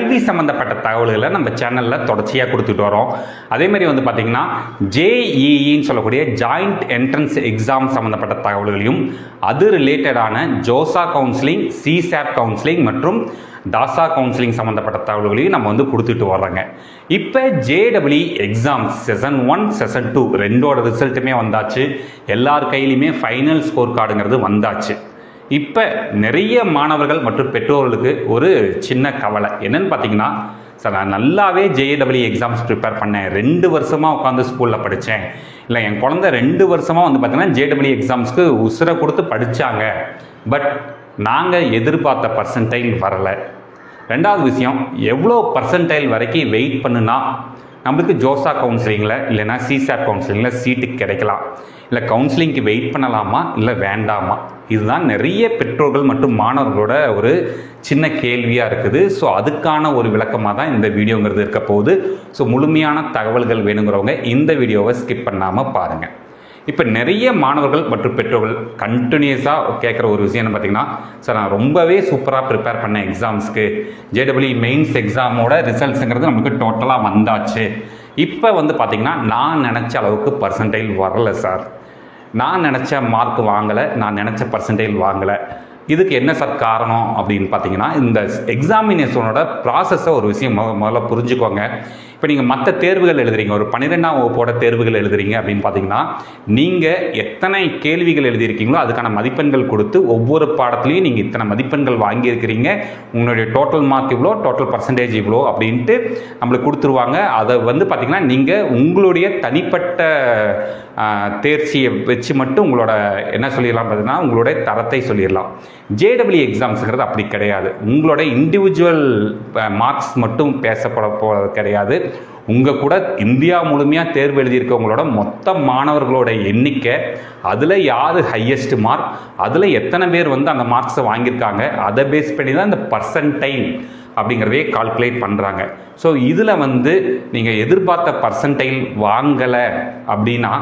கல்வி சம்மந்தப்பட்ட தகவல்களை நம்ம சேனலில் தொடர்ச்சியாக கொடுத்துட்டு வரோம். அதே மாதிரி வந்து பார்த்திங்கன்னா ஜேஇஇன்னு சொல்லக்கூடிய ஜாயிண்ட் என்ட்ரன்ஸ் எக்ஸாம் சம்மந்தப்பட்ட தகவல்களையும் அது ரிலேட்டடான ஜோசா கவுன்சிலிங் சிசாப் கவுன்சிலிங் மற்றும் தாசா கவுன்சிலிங் சம்மந்தப்பட்ட தகவல்களையும் நம்ம வந்து கொடுத்துட்டு வர்றாங்க. இப்போ ஜேடபிள்இ exam session one session two ரெண்டோட ரிசல்ட்டுமே வந்தாச்சு. எல்லார் கையிலையுமே ஃபைனல் ஸ்கோர் கார்டுங்கிறது வந்தாச்சு. இப்போ நிறைய மாணவர்கள் மற்றும் பெற்றோர்களுக்கு ஒரு சின்ன கவலை. என்னன்னு பார்த்தீங்கன்னா சார் நான் நல்லாவே ஜேஏடபிள்யூ எக்ஸாம்ஸ் ப்ரிப்பேர் பண்ணேன். ரெண்டு வருஷமாக உட்காந்து ஸ்கூலில் படித்தேன் இல்லை என் குழந்தை ரெண்டு வருஷமாக வந்து பார்த்தீங்கன்னா ஜேடபிள்யூ எக்ஸாம்ஸ்க்கு உசுரை கொடுத்து படித்தாங்க பட் நாங்கள் எதிர்பார்த்த பர்சன்டைல் வரலை. ரெண்டாவது விஷயம் எவ்வளோ பர்சன்டைல் வரைக்கும் வெயிட் பண்ணுனா நம்மளுக்கு ஜோசா கவுன்சிலிங்கில் இல்லைன்னா சிசாட் கவுன்சிலிங்கில் சீட்டு கிடைக்கலாம். இல்லை கவுன்சிலிங்க்கு வெயிட் பண்ணலாமா? இல்லை வேண்டாமா? இதுதான் நிறைய பெற்றோர்கள் மற்றும் மாணவர்களோட ஒரு சின்ன கேள்வியாக இருக்குது. ஸோ அதுக்கான ஒரு விளக்கமாக தான் இந்த வீடியோங்கிறது இருக்க போகுது. ஸோ முழுமையான தகவல்கள் வேணுங்கிறவங்க இந்த வீடியோவை ஸ்கிப் பண்ணாமல் பாருங்கள் இப்போ நிறைய மாணவர்கள் மற்றும் பெற்றோர்கள் கண்டினியூஸாக கேட்குற ஒரு விஷயம் என்ன பார்த்தீங்கன்னா சார் நான் ரொம்பவே சூப்பராக ப்ரிப்பேர் பண்ணேன் எக்ஸாம்ஸ்க்கு ஜேடபிள்யூ மெயின்ஸ் எக்ஸாமோட ரிசல்ட்ஸுங்கிறது நமக்கு டோட்டலாக வந்தாச்சு. இப்போ வந்து பார்த்திங்கன்னா நான் நினச்ச அளவுக்கு பர்சன்டைல் வரல சார் நான் நினச்ச மார்க் வாங்கலை நான் நினச்ச பர்சன்டைல் வாங்கலை. இதுக்கு என்ன சார் காரணம் அப்படின்னு பார்த்தீங்கன்னா இந்த எக்ஸாமினேஷனோட ப்ராசஸை ஒரு விஷயம் முத முதல்ல புரிஞ்சுக்கோங்க. இப்போ நீங்கள் மற்ற தேர்வுகள் எழுதுறீங்க. ஒரு பன்னிரெண்டாம் வகுப்போட தேர்வுகள் எழுதுறீங்க அப்படின்னு பார்த்தீங்கன்னா நீங்கள் எத்தனை கேள்விகள் எழுதியிருக்கீங்களோ அதுக்கான மதிப்பெண்கள் கொடுத்து ஒவ்வொரு பாடத்துலையும் நீங்கள் இத்தனை மதிப்பெண்கள் வாங்கியிருக்கிறீங்க. உங்களுடைய டோட்டல் மார்க் இவ்வளோ டோட்டல் பர்சன்டேஜ் இவ்வளோ அப்படின்ட்டு நம்மளுக்கு கொடுத்துருவாங்க. அதை வந்து பார்த்திங்கன்னா நீங்கள் உங்களுடைய தனிப்பட்ட தேர்ச்சியை வச்சு மட்டும் உங்களோட என்ன சொல்லிடலாம் பார்த்தீங்கன்னா உங்களுடைய தரத்தை சொல்லிடலாம். ஜேடபிள்யூ எக்ஸாம்ஸுங்கிறது அப்படி கிடையாது. உங்களோட இண்டிவிஜுவல் மார்க்ஸ் மட்டும் பேசப்பட போகிறது கிடையாது. உங்கள் கூட இந்தியா முழுமையாக தேர்வு எழுதியிருக்கவங்களோட மொத்த மாணவர்களோட எண்ணிக்கை அதில் யார் ஹையஸ்ட் மார்க் அதில் எத்தனை பேர் வந்து அந்த மார்க்ஸை வாங்கியிருக்காங்க அதை பேஸ் பண்ணி தான் இந்த பர்சன்டைன் அப்படிங்கிறதையே கால்குலேட் பண்ணுறாங்க ஸோ இதில் வந்து நீங்கள் எதிர்பார்த்த பர்சன்டைல் வாங்கலை அப்படின்னா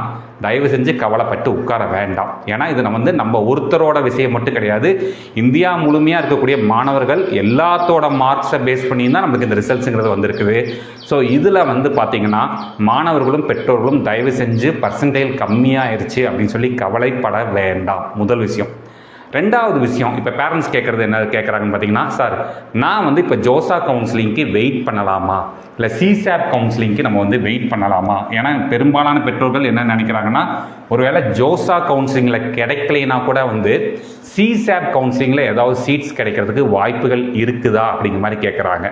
தயவு செஞ்சு கவலைப்பட்டு உட்கார வேண்டாம். ஏன்னா இது நம்ம வந்து நம்ம ஒருத்தரோட விஷயம் மட்டும் கிடையாது. இந்தியா முழுமையாக இருக்கக்கூடிய மாணவர்கள் எல்லாத்தோட மார்க்ஸை பேஸ் பண்ணி தான் நமக்கு இந்த ரிசல்ட்ஸுங்கிறது வந்திருக்குது. ஸோ இதில் வந்து பார்த்திங்கன்னா மாணவர்களும் பெற்றோர்களும் தயவு செஞ்சு பர்சன்டைல் கம்மியாயிருச்சு அப்படின்னு சொல்லி கவலைப்பட வேண்டாம். முதல் விஷயம். ரெண்டாவது விஷயம் இப்போ பேரண்ட்ஸ் கேட்குறது என்ன கேட்குறாங்கன்னு பார்த்தீங்கன்னா சார் நான் வந்து இப்போ ஜோசா கவுன்சிலிங்க்கு வெயிட் பண்ணலாமா? இல்லை சிசாப் கவுன்சிலிங்க்கு நம்ம வந்து வெயிட் பண்ணலாமா? ஏன்னா பெரும்பாலான பெற்றோர்கள் என்ன நினைக்கிறாங்கன்னா ஒருவேளை ஜோசா கவுன்சிலிங்கில் கிடைக்கலைன்னா கூட வந்து சிசாப் கவுன்சிலிங்கில் ஏதாவது சீட்ஸ் கிடைக்கிறதுக்கு வாய்ப்புகள் இருக்குதா? அப்படிங்கிற மாதிரி கேட்குறாங்க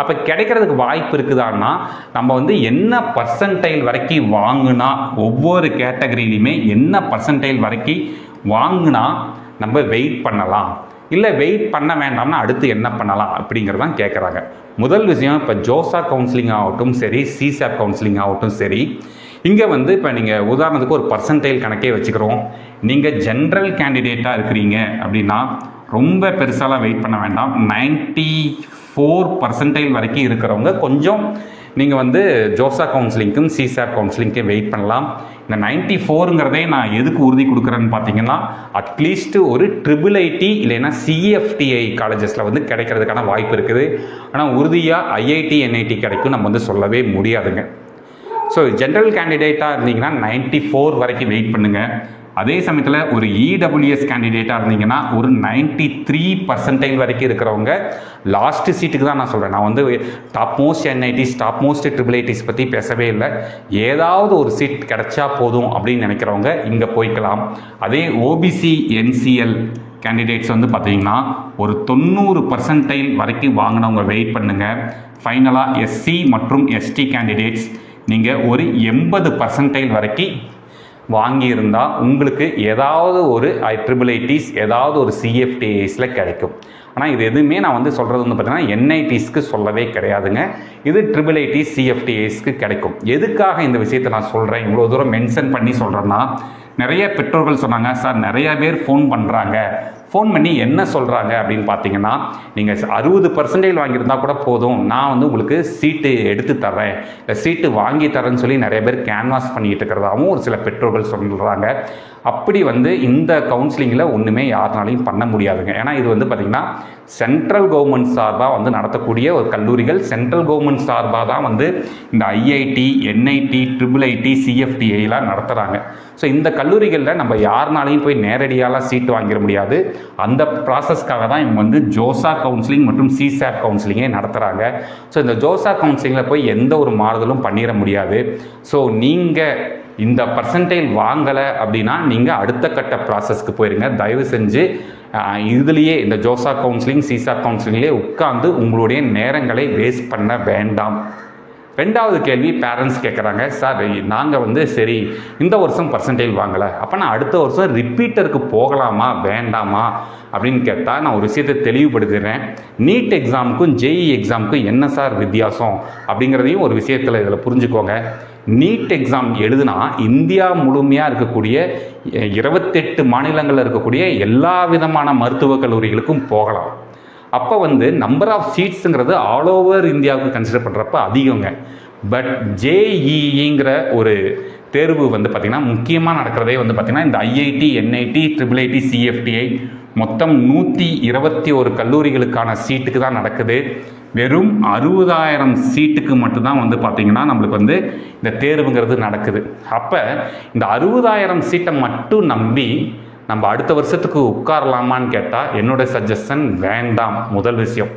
அப்போ கிடைக்கிறதுக்கு வாய்ப்பு இருக்குதான்னா நம்ம வந்து என்ன பர்சன்டைல் வரைக்கும் வாங்கினா ஒவ்வொரு கேட்டகரியிலையுமே என்ன பர்சன்டைல் வரைக்கும் வாங்கினா நம்ம வெயிட் பண்ணலாம். இல்லை வெயிட் பண்ண வேண்டாம்னா அடுத்து என்ன பண்ணலாம் அப்படிங்கிறதான் கேட்குறாங்க முதல் விஷயம் இப்போ ஜோசா கவுன்சிலிங் ஆகட்டும் சரி சிசாப் கவுன்சிலிங் ஆகட்டும் சரி இங்கே வந்து இப்போ நீங்கள் உதாரணத்துக்கு ஒரு பர்சன்டைல் கணக்கே வச்சுக்கிறோம். நீங்கள் ஜென்ரல் கேண்டிடேட்டாக இருக்கிறீங்க அப்படின்னா ரொம்ப பெருசாலாம் வெயிட் பண்ண வேண்டாம். 94% ஃபோர் பர்சன்டைல் வரைக்கும் இருக்கிறவங்க கொஞ்சம் நீங்கள் வந்து ஜோசா கவுன்சிலிங்க்கும் சிசாப் கவுன்சிலிங்க்கும் வெயிட் பண்ணலாம். இந்த நைன்ட்டி ஃபோருங்கிறதே நான் எதுக்கு உறுதி கொடுக்குறேன்னு பார்த்தீங்கன்னா அட்லீஸ்ட்டு ஒரு ட்ரிபிள் ஐடி இல்லைன்னா சிஎஃப்டிஐ காலேஜஸில் வந்து கிடைக்கிறதுக்கான வாய்ப்பு இருக்குது. ஆனால் உறுதியாக ஐஐடி என்ஐடி கிடைக்கும் நம்ம வந்து சொல்லவே முடியாதுங்க. ஸோ ஜென்ரல் கேண்டிடேட்டாக இருந்தீங்கன்னா 94 ஃபோர் வரைக்கும் வெயிட் பண்ணுங்கள் அதே சமயத்தில் ஒரு இடபிள்யூஎஸ் கேண்டிடேட்டாக இருந்தீங்கன்னா ஒரு 93% த்ரீ பர்சன்டைல் வரைக்கும் இருக்கிறவங்க லாஸ்ட் சீட்டுக்கு தான் நான் சொல்கிறேன் நான் வந்து top most NITs top most triple ITs பற்றி பேசவே இல்லை. ஏதாவது ஒரு சீட் கிடைச்சா போதும் அப்படின்னு நினைக்கிறவங்க இங்கே போய்க்கலாம். அதே ஓபிசி என்சிஎல் கேண்டிடேட்ஸ் வந்து பார்த்தீங்கன்னா ஒரு தொண்ணூறு பர்சன்டைல் வரைக்கும் வாங்கினவங்க வெயிட் பண்ணுங்கள் ஃபைனலாக எஸ்சி மற்றும் எஸ்டி கேண்டிடேட்ஸ் நீங்கள் ஒரு எண்பது பர்சன்டைல் வரைக்கும் வாங்கியிருந்தால் உங்களுக்கு ஏதாவது ஒரு ட்ரிபிள் ஐடிஸ் ஏதாவது ஒரு சிஎஃப்டிஐஸில் கிடைக்கும். ஆனால் இது எதுவுமே நான் வந்து சொல்கிறது வந்து பார்த்தீங்கன்னா என்ஐடிஸ்க்கு சொல்லவே கிடையாதுங்க. இது ட்ரிபிள் ஐடிஸ் சிஎஃப்டிஐஸ்க்கு கிடைக்கும். எதுக்காக இந்த விஷயத்தை நான் சொல்கிறேன் இவ்வளோ தூரம் மென்ஷன் பண்ணி சொல்கிறேன்னா நிறைய பெற்றோர்கள் சொன்னாங்க சார் நிறைய பேர் ஃபோன் பண்ணுறாங்க ஃபோன் பண்ணி என்ன சொல்கிறாங்க அப்படின்னு பார்த்தீங்கன்னா நீங்கள் அறுபது பர்சன்டேஜ் வாங்கியிருந்தா கூட போதும். நான் வந்து உங்களுக்கு சீட்டு எடுத்து தரேன் இல்லை சீட்டு வாங்கி தரேன்னு சொல்லி நிறைய பேர் கேன்வாஸ் பண்ணிக்கிட்டு இருக்கிறதாவும் ஒரு சில பெற்றோர்கள் சொல்கிறாங்க அப்படி வந்து இந்த கவுன்சிலிங்கில் ஒன்றுமே யாருனாலையும் பண்ண முடியாதுங்க. ஏன்னா இது வந்து பார்த்திங்கன்னா சென்ட்ரல் கவர்மெண்ட் சார்பாக வந்து நடத்தக்கூடிய ஒரு கல்லூரிகள். சென்ட்ரல் கவர்மெண்ட் சார்பாக தான் வந்து இந்த ஐஐடி என்ஐடி ட்ரிபிள் ஐடி சிஎஃப்டிஐலாம் நடத்துகிறாங்க ஸோ இந்த கல்லூரிகளில் நம்ம யாருனாலையும் போய் நேரடியாலாம் சீட்டு வாங்கிட முடியாது. அந்த ப்ராசஸ்க்காக தான் இவங்க வந்து ஜோசா கவுன்சிலிங் மற்றும் சிசாட் கவுன்சிலிங்கே நடத்துகிறாங்க ஸோ இந்த ஜோசா கவுன்சிலிங்கில் போய் எந்த ஒரு மாறுதலும் பண்ணிட முடியாது. ஸோ நீங்கள் இந்த பர்சன்டேஜ் வாங்கலை அப்படின்னா நீங்கள் அடுத்த கட்ட ப்ராசஸ்க்கு போயிருங்க. தயவு செஞ்சு இதுலேயே இந்த ஜோசா கவுன்சிலிங் சிசா கவுன்சிலிங்லேயே உட்காந்து உங்களுடைய நேரங்களை வேஸ்ட் பண்ண வேண்டாம். ரெண்டாவது கேள்வி பேரண்ட்ஸ் கேட்குறாங்க சார் நாங்கள் வந்து சரி இந்த வருஷம் பர்சன்டேஜ் வாங்கலை. அப்போ நான் அடுத்த வருஷம் ரிப்பீட்டருக்கு போகலாமா? வேண்டாமா? அப்படின்னு கேட்டால் நான் ஒரு விஷயத்தை தெளிவுபடுத்துகிறேன் நீட் எக்ஸாமுக்கும் ஜேஇ எக்ஸாமுக்கும் என்ன சார் வித்தியாசம்? அப்படிங்கிறதையும் ஒரு விஷயத்தில் இதில் புரிஞ்சுக்கோங்க. நீட் எக்ஸாம் எழுதுனா இந்தியா முழுமையாக இருக்கக்கூடிய இருபத்தெட்டு மாநிலங்களில் இருக்கக்கூடிய எல்லா விதமான மருத்துவக் கல்லூரிகளுக்கும் போகலாம். அப்போ வந்து நம்பர் ஆஃப் சீட்ஸுங்கிறது ஆல் ஓவர் இந்தியாவுக்கு கன்சிடர் பண்ணுறப்ப அதிகங்க. பட் ஜேஇஇங்கிற ஒரு தேர்வு வந்து பார்த்திங்கன்னா முக்கியமாக நடக்கிறதே வந்து பார்த்திங்கன்னா இந்த IIT NIT triple IT CFTI மொத்தம் நூற்றி இருபத்தி ஒரு கல்லூரிகளுக்கான சீட்டுக்கு தான் நடக்குது. வெறும் அறுபதாயிரம் சீட்டுக்கு மட்டும்தான் வந்து பார்த்திங்கன்னா நம்மளுக்கு வந்து இந்த தேர்வுங்கிறது நடக்குது. அப்போ இந்த அறுபதாயிரம் சீட்டை மட்டும் நம்பி நம்ம அடுத்த வருஷத்துக்கு உட்காரலாமான்னு கேட்டால் என்னுடைய சஜஷன் வேண்டாம். முதல் விஷயம்.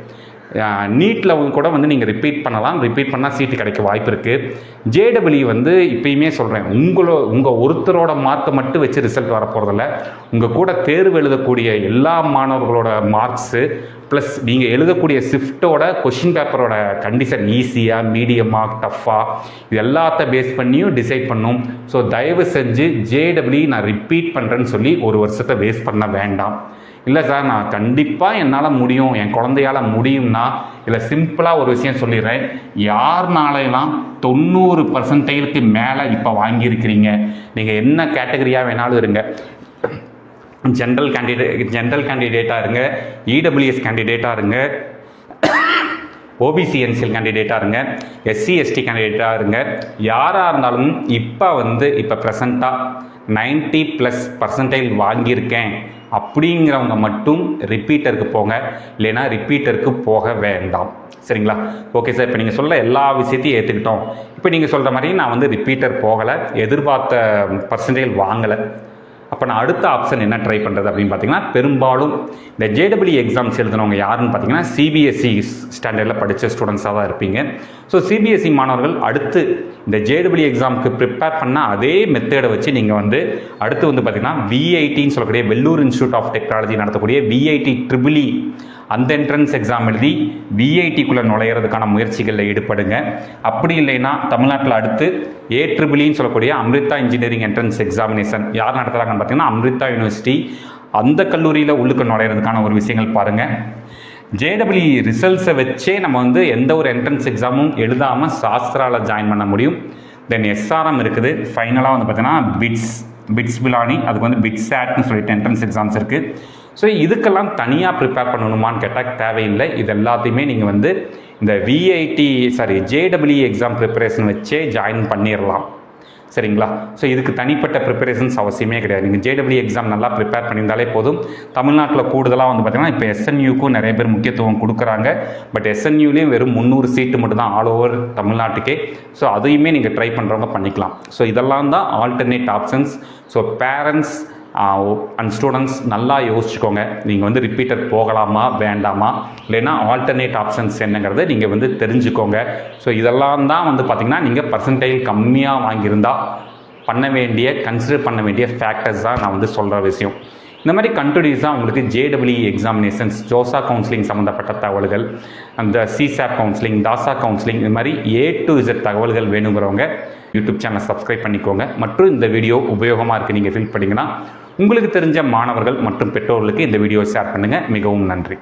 நீட்டில் கூட வந்து நீங்கள் ரிப்பீட் பண்ணலாம். ரிப்பீட் பண்ணால் சீட்டு கிடைக்க வாய்ப்பு இருக்குது ஜேடபிள்யூ வந்து இப்பயுமே சொல்கிறேன் உங்களோ உங்கள் ஒருத்தரோட மார்க்கை மட்டும் வச்சு ரிசல்ட் வரப்போகிறதில்ல உங்கள் கூட தேர்வு எழுதக்கூடிய எல்லா மாணவர்களோட மார்க்ஸு ப்ளஸ் நீங்கள் எழுதக்கூடிய ஷிஃப்ட்டோட கொஷின் பேப்பரோட கண்டிஷன் ஈஸியாக மீடியமாக டஃப்பாக இது எல்லாத்த பேஸ் பண்ணியும் டிசைட் பண்ணும். ஸோ தயவு செஞ்சு ஜேடபிள்யூ நான் ரிப்பீட் பண்ணுறேன்னு சொல்லி ஒரு வருஷத்தை வேஸ்ட் பண்ண வேண்டாம். இல்லை சார் நான் கண்டிப்பாக என்னால் முடியும் என் குழந்தையால் முடியும்னா இல்லை சிம்பிளாக ஒரு விஷயம் சொல்லிடுறேன். யார்னாலையெல்லாம் தொண்ணூறு பர்சன்டேஜுக்கு மேலே இப்போ வாங்கியிருக்கிறீங்க? நீங்கள் என்ன கேட்டகரியாக வேணாலும் இருங்க. ஜென்ரல் கேண்டிடேட் ஜென்ரல் கேண்டிடேட்டாக இருங்க. இடபிள்யூஎஸ் கேண்டிடேட்டாக இருங்க. ஓபிசி என்சிஎல் கேண்டிடேட்டாக இருங்க. எஸ்சி எஸ்டி கேண்டிடேட்டாக இருங்க. யாராக இருந்தாலும் இப்போ வந்து இப்போ ப்ரெசண்ட்டாக 90 ப்ளஸ் பர்சன்டேஜ் வாங்கியிருக்கேன். அப்படிங்கிறவங்க மட்டும் ரிப்பீட்டருக்கு போங்க. இல்லைன்னா ரிப்பீட்டருக்கு போக வேண்டாம். சரிங்களா? ஓகே சார் இப்போ நீங்கள் சொல்ல எல்லா விஷயத்தையும் ஏற்றுக்கிட்டோம் இப்போ நீங்கள் சொல்கிற மாதிரி நான் வந்து ரிப்பீட்டர் போகலை. எதிர்பார்த்த பர்சன்டேஜ் வாங்கலை. அப்போ நான் அடுத்த ஆப்ஷன் என்ன ட்ரை பண்ணுறது அப்படின்னு பார்த்தீங்கன்னா பெரும்பாலும் இந்த ஜேடபிள்யூ எக்ஸாம்ஸ் எழுதினவங்க யாருன்னு பார்த்தீங்கன்னா சிபிஎஸ்சி ஸ்டாண்டர்டில் படித்த ஸ்டூடெண்ட்ஸாக தான் இருப்பீங்க. ஸோ சிபிஎஸ்சி மாணவர்கள் அடுத்து இந்த ஜேடபிள்யூ எக்ஸாமுக்கு ப்ரிப்பேர் பண்ண அதே மெத்தேடை வச்சு நீங்கள் வந்து அடுத்து வந்து பார்த்தீங்கன்னா விஐடின்னு சொல்லக்கூடிய வெள்ளூர் இன்ஸ்டியூட் ஆஃப் டெக்னாலஜி நடத்தக்கூடிய விஐடி ட்ரிபிளி அந்த என்ட்ரன்ஸ் எக்ஸாம் எழுதி விஐடிக்குள்ளே நுழையிறதுக்கான முயற்சிகளில் ஈடுபடுங்க. அப்படி இல்லைன்னா தமிழ்நாட்டில் அடுத்து ஏ ட்ரிபிளின்னு e சொல்லக்கூடிய அம்ரிதா இன்ஜினியரிங் என்ட்ரன்ஸ் எக்ஸாமினேஷன் யார் நடத்துகிறாங்கன்னு பார்த்தீங்கன்னா அம்ரிதா யூனிவர்சிட்டி அந்த கல்லூரியில் உள்ளுக்கு நுழையிறதுக்கான ஒரு விஷயங்கள் பாருங்கள் ஜேடபிள்யூ ரிசல்ட்ஸை வச்சே நம்ம வந்து எந்த ஒரு என்ட்ரன்ஸ் எக்ஸாமும் எழுதாமல் சாஸ்திராவில் ஜாயின் பண்ண முடியும். தென் எஸ்ஆர்எம் இருக்குது. ஃபைனலாக வந்து பார்த்தீங்கன்னா பிட்ஸ் பிட்ஸ் பிலானி அதுக்கு வந்து பிட்ஸ் ஆட்னு சொல்லிட்டு என்ட்ரன்ஸ் எக்ஸாம்ஸ் இருக்குது ஸோ இதுக்கெல்லாம் தனியாக ப்ரிப்பேர் பண்ணணுமான்னு கேட்டால் தேவையில்லை. இது எல்லாத்தையுமே நீங்கள் வந்து இந்த VIT sorry J W exam preparation வச்சே ஜாயின் பண்ணிடலாம் சரிங்களா? ஸோ இதுக்கு தனிப்பட்ட ப்ரிப்பரேஷன்ஸ் அவசியமே கிடையாது. நீங்கள் ஜேடபிள்யூ எக்ஸாம் நல்லா ப்ரிப்பேர் பண்ணியிருந்தாலே போதும். தமிழ்நாட்டில் கூடுதலாக வந்து பார்த்தீங்கன்னா இப்போ எஸ்என்யூக்கும் நிறைய பேர் முக்கியத்துவம் கொடுக்குறாங்க. பட் எஸ்என்யூலேயும் வெறும் முந்நூறு சீட்டு மட்டும் தான் ஆல் ஓவர் தமிழ்நாட்டுக்கே. ஸோ அதையுமே நீங்கள் ட்ரை பண்ணுறவங்க பண்ணிக்கலாம். ஸோ இதெல்லாம் தான் alternate options so parents and students நல்லா யோசிச்சுக்கோங்க. நீங்கள் வந்து ரிப்பீட்டர் போகலாமா வேண்டாமா? இல்லைன்னா ஆல்டர்னேட் ஆப்ஷன்ஸ் என்னங்கிறத நீங்கள் வந்து தெரிஞ்சுக்கோங்க. ஸோ இதெல்லாம் தான் வந்து பார்த்திங்கன்னா நீங்கள் பர்சன்டேஜ் கம்மியாக வாங்கியிருந்தால் பண்ண வேண்டிய கன்சிடர் பண்ண வேண்டிய ஃபேக்டர்ஸ் தான் நான் வந்து சொல்கிற விஷயம். இந்த மாதிரி கண்டினியூஸாக உங்களுக்கு ஜேடபிள்யூ எக்ஸாமினேஷன்ஸ் ஜோசா கவுன்சிலிங் சம்மந்தப்பட்ட தகவல்கள் அந்த சிசாப் கவுன்சிலிங் தாசா கவுன்சிலிங் இது மாதிரி ஏ டு இசட் தகவல்கள் வேணுங்கிறவங்க யூடியூப் சேனல் சப்ஸ்கிரைப் பண்ணிக்கோங்க. மற்றும் இந்த வீடியோ உபயோகமாக இருக்குது நீங்கள் ஃபீல் பண்ணிங்கன்னா உங்களுக்கு தெரிஞ்ச மாணவர்கள் மற்றும் பெற்றோர்களுக்கு இந்த வீடியோ ஷேர் பண்ணுங்கள் மிகவும் நன்றி.